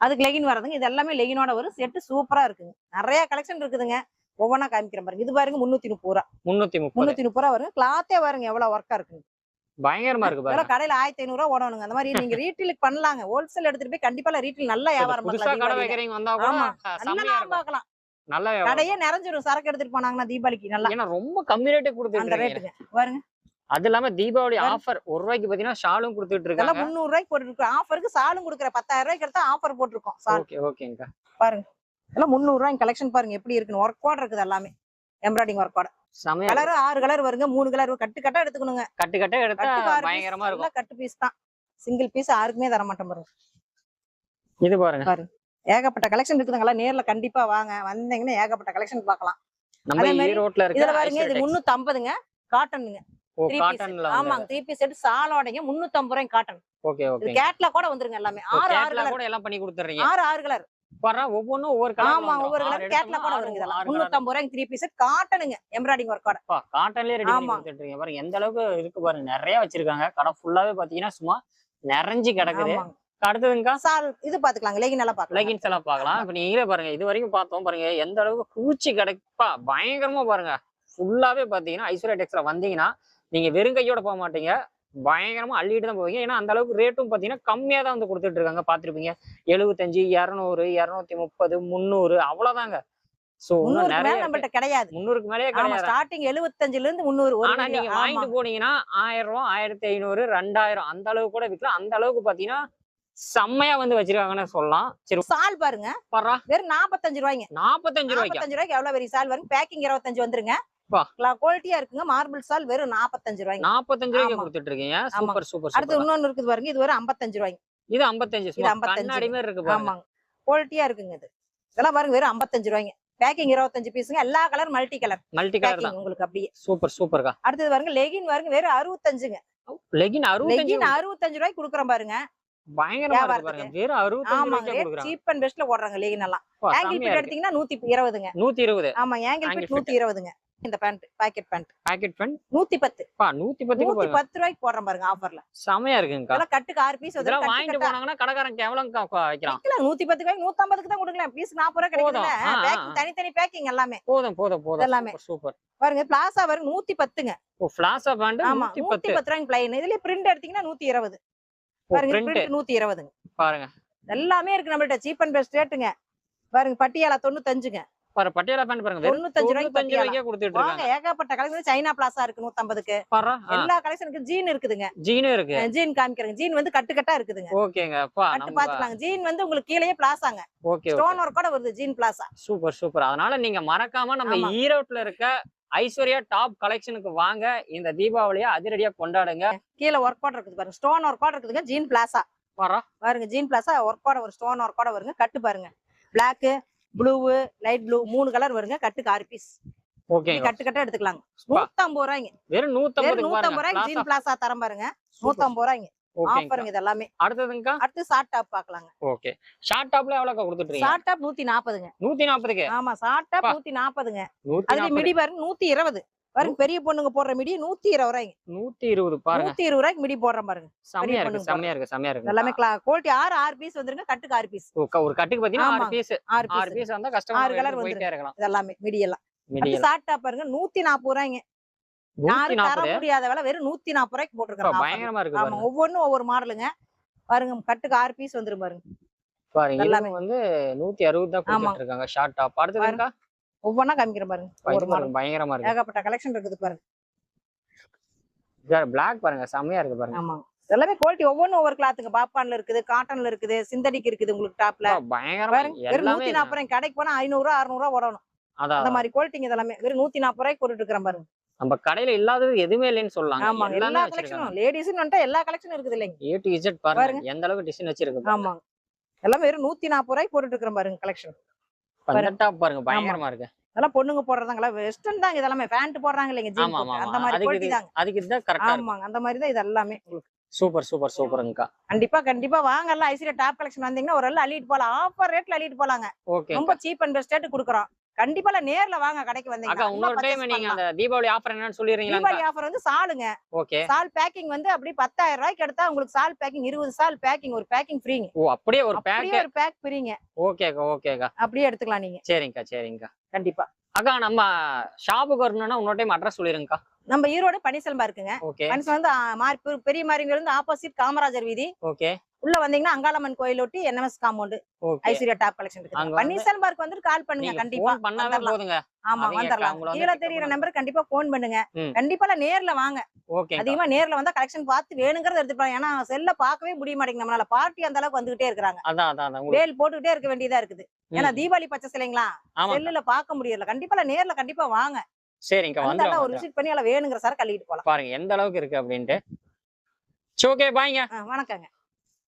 அதுக்கு லெகின் வரதுங்க இது எல்லாமே லெகினோட வரும் செட்டு சூப்பரா இருக்குங்க. நிறைய கலெக்ஷன் இருக்குதுங்க. ஒவ்வொன்றா காமிக்கிறேன் பாருங்க. இது பாருங்க முன்னூத்தி முப்பது ரூபா. முன்னூத்தி முப்பது. முன்னூத்தி முப்பது ரூபா வருங்க கிளாத்தே பாருங்க எவ்வளவு ஒர்க்கா இருக்குங்க. பயங்கரமா இருக்கு பாருங்க. கடையில ஆயிரத்தி ஐநூறு ரூபா ஓடணுங்க. அந்த மாதிரி நீங்க ரீட்டெயிலுக்கு பண்ணலாங்க. ஹோல்சேல் எடுத்துட்டு போய் கண்டிப்பா ரீட்டெயில் நல்லா வியாபாரம் பண்ணலாம். கடை. வைக்கிறீங்க வந்தா கூட நல்லா பார்க்கலாம் நல்ல. கடையே நிறைஞ்சிரும். சரக்கு எடுத்துட்டு போனாங்கன்னா தீபாவளிக்கு நல்லா. ஏன்னா ரொம்ப கம்மி ரேட்டு ரேட்டுங்க பாருங்க. அது இல்லாம தீபாவளி பாருங்க. ஆஃபர் ஒரு ரூபாய்க்கு பாத்தீங்கன்னா ஷாலும் கொடுத்துட்டு இருக்காங்க. முந்நூறு ரூபாய்க்கு போட்டுருக்கோம் ஆஃபருக்கு சாலும் கொடுக்குற பத்தாயிரம் ரூபாய்க்கு எடுத்தா ஆஃபர் போட்டிருக்கோம். ஓகே ஓகேங்க பாருங்க. இதெல்லாம் முந்நூறு ரூபாய் கலெக்ஷன் பாருங்க. எப்படி இருக்குன்னு. ஒர்க் ஓட இருக்குது எல்லாமே. எம்ப்ராய்டிங் ஒர்க் ஓட கலர் ஆறு கலர் வருங்க. மூணு கலர் கட்டு கட்டா எடுத்துக்கணுங்க. கட்டு கட்ட எடுத்தா பயங்கரமா இருக்கும். எல்லாம் கட்டு பீஸ் தான். சிங்கிள் பீஸ் யாருக்குமே தர மாட்டோம் பாருங்க. இது பாருங்க. ஏகப்பட்ட கலெக்ஷன் இருக்குதுங்களா நேர்ல கண்டிப்பா வாங்க. வந்தீங்கன்னா ஏகப்பட்ட கலெக்ஷன் பார்க்கலாம். நம்ம அதே மாதிரி ஈரோட்ல இதுல பாருங்க இது முன்னூத்தி ஐம்பதுங்க காட்டனுங்க ஆமாங்க த்ரீ பீஸ் எடுத்து சாலோடைங்க முன்னூத்தி ஐம்பது ரூபாய் காட்டன் ஓகே இது ஓகே கேட்ல கூட வந்துருங்க எல்லாமே. ஆறு ஆறு கலர் கூட எல்லாம் பண்ணி கொடுத்துறீங்க ஆறு ஆறு கலர் ஒவ்வொன்னும் ஒவ்வொரு கலர் ஆமா ஒவ்வொரு கலர் கேட்ல கூட வருங்க இதெல்லாம். முன்னூத்தி ஐம்பது ரூபாய்க்கு த்ரீ பீஸ் காட்டனுங்க எம்ப்ராய்டிங் ஒர்க்கோட காட்டன்லயே ரெடி பண்ணி பாருங்க எந்த அளவுக்கு இருக்கு பாருங்க. நிறைய வச்சிருக்காங்க. கடை ஃபுல்லாவே பாத்தீங்கன்னா சும்மா நிறைஞ்சு கிடக்குது. அடுத்ததுங்க சால் இது பாத்துக்கலாம் லெகின் எல்லாம் பாக்கலாம் லெகின்ஸ் எல்லாம் பார்க்கலாம் இப்ப நீங்களே பாருங்க. இது வரைக்கும் பார்த்தோம் பாருங்க. எந்த அளவுக்கு பூச்சி கிடைப்பா? பயங்கரமா பாருங்க. ஃபுல்லாவே பாத்தீங்கன்னா ஐஸ்வர்யா டெக்ஸ்ல வந்தீங்கன்னா நீங்க வெறும் கையோட போக மாட்டீங்க. பயங்கரமா அள்ளிட்டு தான் போவீங்க. ஏன்னா அந்த அளவுக்கு ரேட்டும் பாத்தீங்கன்னா கம்மியா தான் வந்து கொடுத்துட்டு இருக்காங்க. பாத்திருப்பீங்க. எழுபத்தஞ்சு இரநூறு இரநூத்தி முப்பது முந்நூறு அவ்வளவுதாங்க. சோ மேல. நம்மகிட்ட கிடையாது. முந்நூறுக்கு மேலேயே ஆமா கிடையாது? ஸ்டார்டிங் எழுபத்தஞ்சுல இருந்து முந்நூறு ஆனா. நீங்க. வாங்கிட்டு போனீங்கன்னா ஆயிரம் ரூபாய் ஆயிரத்தி ஐநூறு ரெண்டாயிரம் அந்த அளவுக்கு கூட விற்கலாம். அந்த அளவுக்கு பாத்தீங்கன்னா செம்மையா வந்து வச்சிருக்காங்கன்னு சொல்லலாம். சரி சால் பாருங்க. பரா வெறும் நாற்பத்தஞ்சு ரூபாய்ங்க. நாற்பத்தஞ்சு ரூபாய்க்கு? நாற்பத்தஞ்சு ரூபாய்க்கு எவ்வளவு பெரிய சால் வரும்? பேக்கிங் இருபத்தஞ்சு வந்துருங்க. குவாலிட்டியா இருக்குங்க. மார்பிள் சால் வெறும் நாற்பத்தஞ்சு ரூபாய்ங்க. நாற்பத்தஞ்சு ரூபாய்க்கு. கொடுத்துட்டு இருக்கீங்க. சூப்பர் சூப்பர் அடுத்து இன்னொன்னு இருக்குது பாருங்க. இது வெறும் ஐம்பத்தஞ்சு ரூபாய்ங்க. இது ஐம்பத்தஞ்சு. இது சும்மா 55. கண்ணாடி மாதிரி இருக்கு ஆமாங்க. குவாலிட்டியா இருக்குங்க இது. இதெல்லாம் பாருங்க வெறும் ஐம்பத்தஞ்சு ரூபாய்ங்க. பேக்கிங் இருபத்தஞ்சு பீஸுங்க. எல்லா colour multi colour multi colour உங்களுக்கு அப்படியே. சூப்பர் சூப்பர்க்கா? அடுத்தது பாருங்க லெகின் பாருங்க வெறும் அறுபத்தஞ்சுங்க. லெகின் அறுபத்தஞ்சு அறுபத்தஞ்சு ரூபாய்க்கு கொடுக்குறோம் பாருங்க. சீப் அண்ட் பெஸ்ட்ல போடுறாங்க லெகின் எல்லாம். ஆங்கிள் இருக்கு. எடுத்தீங்கன்னா நூத்தி இருபதுங்க. நூத்தி இருபது. ஆமா ஆங்கிள் நூத்தி இருபதுங்க. இந்த பேண்ட் பாக்கெட் பேண்ட் பாக்கெட் நூத்தி பத்து. நூத்தி பத்துக்கு நூத்தி பத்து ரூபாய்க்கு போடுறோம் பாருங்க ஆஃபர்ல செமையா இருக்குங்கக்கா. இதெல்லாம் கட்டுக்கு ஆறு பீஸ் இதெல்லாம் வாங்கிட்டு போனாங்கன்னா கடைக்காரன் கேவலம் வைக்கலாம் விக்கலாம். நூத்தி பத்து ரூபாய்க்கு தான் கொடுக்கலாம். பீஸ் நாற்பது ரூபாய் ஆ. தனித்தனி பேக்கிங் எல்லாமே. போதும் போதும் போதும். எல்லாமே. சூப்பர் பாருங்க பிளாசா பாருங்க நூத்தி பத்துங்க. ஓ பேண்ட் ஆமா நூத்தி பத்து. பத்து ரூபாய்க்கு பிளைன் இதுல பிரிண்ட் எடுத்தீங்கன்னா நூத்தி இருபது. பாருங்க நூத்தி இருபதுங்க பாருங்க. எல்லாமே இருக்கு நம்மள்ட்ட. சீப் அண்ட் பெஸ்ட் ரேட்டுங்க பாருங்க பட்டியாலா தொண்ணூத்தஞ்சுங்க. பாரு பட்டியாலா பேண்ட் பாருங்க. தொண்ணூத்தஞ்சு ரூபாய்க்கு கொடுத்துட்டு இருக்காங்க ஏகப்பட்ட கலெக்ஷன் சைனா பிளாசா இருக்கு நூத்தம்பதுக்கு. எல்லா கலெக்ஷனுக்கும் ஜீன் இருக்குதுங்க. ஜீனும் இருக்கு. ஜீன் காமிக்கிறேங்க. ஜீன் வந்து கட்டு கட்டா இருக்குதுங்க. ஓகேங்க கட்டு பாத்துக்கலாங்க ஜீன் வந்து உங்களுக்கு கீழேயே பிளாசாங்க ஓகே ஸ்டோன் ஒர்க் கூட வருது ஜீன் பிளாசா சூப்பர் சூப்பர். அதனால நீங்க மறக்காம நம்ம. ஈரோட்ல இருக்க ஐஸ்வர்யா டாப் கலெக்ஷனுக்கு வாங்க. இந்த தீபாவளியை அதிரடியா கொண்டாடுங்க. கீழே ஒர்க் கூட இருக்குது பாருங்க. ஸ்டோன் ஒர்க் கூட இருக்குதுங்க. ஜீன் பிளாசா பாரா பாருங்க ஜீன் பிளாஸா ஒர்க் கூட ஒரு ஸ்டோன் ஒர்க் கூட வருங்க. கட்டு பாருங்க. பிளாக் ப்ளூ லைட் ப்ளூ மூணு கலர் வருங்க. கட்டுக்கு ஆறு பீஸ் ஓகேங்க கட்டு கட்ட எடுத்துக்கலாங்க. நூத்தம்பது ரூபாய்ங்க. வெறும் நூத்தம்பது பாருங்க. ரூபாய்க்கு ஜீன் பிளாஸா தரம் பாருங்க. நூத்தம்பது ரூபாய்ங்க. ஆஃபருங்க இது எல்லாமே அடுத்ததுங்கக்கா அடுத்து ஷார்ட் டாப் பாக்கலாங்க. ஓகே. ஷார்ட் டாப்ல எவ்வளோக்கா கொடுத்துட்டு ஷார்ட் டாப் நூத்தி நாற்பதுங்க நூத்தி நாற்பதுக்கு ஆமா ஷார்ட் டாப் அதுல நாற்பது மிடி பாருங்க நூத்தி இருபது பாருங்க பெரிய பொண்ணுங்க போடுற மிடி நூத்தி இருபது ரூபாய்ங்க நூத்தி இருபது பாருங்க. நூத்தி இருபது ரூபாய்க்கு மிடி போடுறேன் பாருங்க. செம்மையா இருக்கு செம்மையா இருக்கு செம்மையா இருக்கு. எல்லாமே குவாலிட்டி ஆறு ஆறு பீஸ் வந்துருங்க கட்டுக்கு ஆறு பீஸ் ஒரு கட்டுக்கு பாத்தீங்கன்னா ஆறு. பீஸ் ஆறு ஆறு பீஸ் வந்தா ஆறு கஸ்டமர் colour போயிட்டே இருக்கலாம். இது எல்லாமே மிடி எல்லாம் மிடி அடுத்து ஷார்ட் டாப் பாருங்க நூத்தி நாற்பது ரூபாய்ங்க யாரும் தர முடியாத விலை வெறும் நூத்தி நாற்பது ரூபாய்க்கு போட்டுருக்காங்க பயங்கரமா இருக்கு ஆமா ஒவ்வொன்றும் ஒவ்வொரு மாடலுங்க. பாருங்க கட்டுக்கு ஆறு பீஸ் வந்துரும் பாருங்க. பாருங்க எல்லாமே. வந்து நூத்தி அறுபது தான் கொடுத்துட்டு இருக்காங்க ஷார்ட் டாப் அடுத்ததுக்கா ஒவ்வொன்னா காமிக்கிறேன் பாருங்க. பயங்கரமா இருக்கு ஏகப்பட்ட கலெக்ஷன் இருக்குது பாருங்க. பிளாக் பாருங்க செம்மையா இருக்கு பாருங்க. ஆமாங்க எல்லாமே குவாலிட்டி ஒவ்வொன்றும் ஒவ்வொரு கிளாத்துங்க பாப்பான்ல இருக்குது காட்டன்ல இருக்குது சிந்தடிக் இருக்குது உங்களுக்கு டாப்ல பயங்கரமா நூத்தி நாற்பது கடைக்கு போனா ஐநூறு ரூபா அறுநூறு ரூபா ஓடணும். அந்த மாதிரி குவாலிட்டிங்க இதெல்லாமே வெறும் நூத்தி நாற்பது ரூபாய்க்கு போட்டுட்டு இருக்கிறேன் பாருங்க நம்ம கடையில இல்லாதது எதுவுமே இல்லைன்னு சொல்லலாம் எல்லாமே எல்லா கலெக்ஷனும் லேடிஸ்னு வந்துட்டா எல்லா கலெக்ஷனும் இருக்குது இல்லைங்க. ஏ டு இசட் பாருங்க. எந்த அளவுக்கு டிசைன் வச்சிருக்கு. ஆமாங்க எல்லாமே வெறும் நூத்தி நாற்பது ரூபாய்க்கு போட்டுட்டு இருக்கிறேன் பாருங்க கலெக்ஷன் டாப் பாருங்க பயங்கரமா இருக்கு. அதெல்லாம் பொண்ணுங்க போடுறதாங்களா? வெஸ்டர்ன் தாங்க இதெல்லாமே. பேண்ட் போடுறாங்க இல்லைங்க ஜீன் ஆமா ஆமா அந்த ஆமா. மாதிரி அதுக்கு குவாலிட்டி இது தாங்க. அதுக்கு இதுதான் கரெக்டா இருக்கும் ஆமாங்க அந்த மாதிரி தான் இது எல்லாமே சூப்பர் சூப்பர் சூப்பருங்கக்கா கண்டிப்பா கண்டிப்பா. வாங்க எல்லாம் ஐசியா டாப் கலெக்ஷன் வந்தீங்கன்னா ஒரு எல்லாம் அள்ளிட்டு போலாம். ஆஃபர் ரேட்ல அள்ளிட்டு போலாங்க. ரொம்ப சீப் அண்ட் பெஸ்ட் ரேட் கொடுக்குறோம். கண்டிப்பா நேர்ல வாங்க கடைக்கு அக்கா வந்தீங்கன்னா இன்னொரு டைம் நீங்க அந்த தீபாவளி ஆஃபர் என்னன்னு சொல்லிடுறீங்களா தீபாவளி ஆஃபர் வந்து சாலுங்க. ஓகே. சால் பேக்கிங் வந்து அப்படி பத்தாயிரம் ரூபாய்க்கு எடுத்தா உங்களுக்கு சால் பேக்கிங் இருபது சால் பேக்கிங் ஒரு பேக்கிங் ஃப்ரீங்க ஓ அப்படியே ஒரு பேக் அப்படியே ஒரு பேக் ஃப்ரீங்க ஓகேக்கா ஓகேக்கா அப்படியே எடுத்துக்கலாம் நீங்க. சரிங்கக்கா சரிங்கக்கா. கண்டிப்பா. அக்கா நம்ம ஷாப்புக்கு வரணும்னா இன்னொரு டைம் அட்ரஸ் சொல்லிருங்கக்கா நம்ம ஈரோடு பனிசல்மா இருக்குங்க ஓகே. பனிசல் வந்து பெரிய மாரிங்க இருந்து ஆப்போசிட் காமராஜர் வீதி. ஓகே. உள்ள வந்தீங்கன்னா அங்காளம்மன் கோயில் ஒட்டி NMS compound Aishwarya top collection இருக்கு வந்து- பன்னீர்செல்வம் பார்க் வந்துட்டு கால் பண்ணுங்க கண்டிப்பா. போதுங்க. ஆமா வந்துடலாம் வந்து கீழே தெரியுற. நம்பர் கண்டிப்பா போன் பண்ணுங்க. கண்டிப்பா நேர்ல வாங்க. அதிகமா நேர்ல வந்தா கலெக்ஷன் பார்த்து வேணுங்கிறத எடுத்துப்பாங்க. ஏன்னா செல்ல பார்க்கவே முடிய மாட்டேங்குது நம்மளால. பார்ட்டி அந்த அளவுக்கு வந்துகிட்டே இருக்காங்க வேல் போட்டுக்கிட்டே இருக்க வேண்டியதா இருக்குது. ஏன்னா தீபாவளி பச்சை சிலைங்களா? செல்லுல பார்க்க முடியல கண்டிப்பா நேர்ல கண்டிப்பா வாங்க. சரிங்கக்கா வந்தாலும் ஒரு விசிட் பண்ணி வேணுங்கிற சார் கழுவிட்டு போலாம். பாருங்க எந்த அளவுக்கு இருக்கு அப்படின்ட்டு. ஓகே பாய்ங்க வணக்கங்க.